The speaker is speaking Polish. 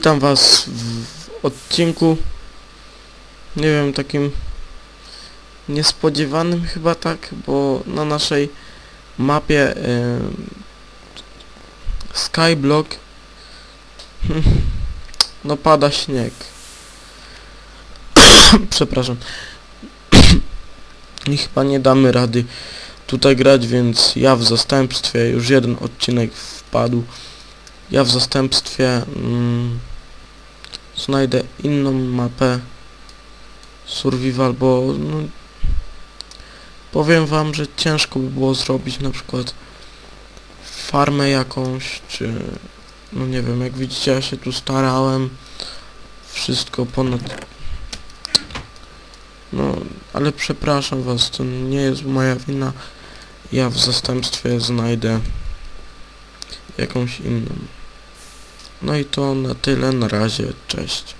Witam was w odcinku, nie wiem, takim niespodziewanym chyba tak, bo na naszej mapie Skyblock no pada śnieg. Przepraszam. I chyba nie damy rady tutaj grać, więc ja w zastępstwie, już jeden odcinek wpadł, ja w zastępstwie mm, znajdę inną mapę survival, bo no, powiem wam, że ciężko by było zrobić na przykład farmę jakąś, czy no nie wiem, jak widzicie ja się tu starałem wszystko ponad no, ale przepraszam was, to nie jest moja wina ja w zastępstwie znajdę jakąś inną no i to na tyle, na razie, cześć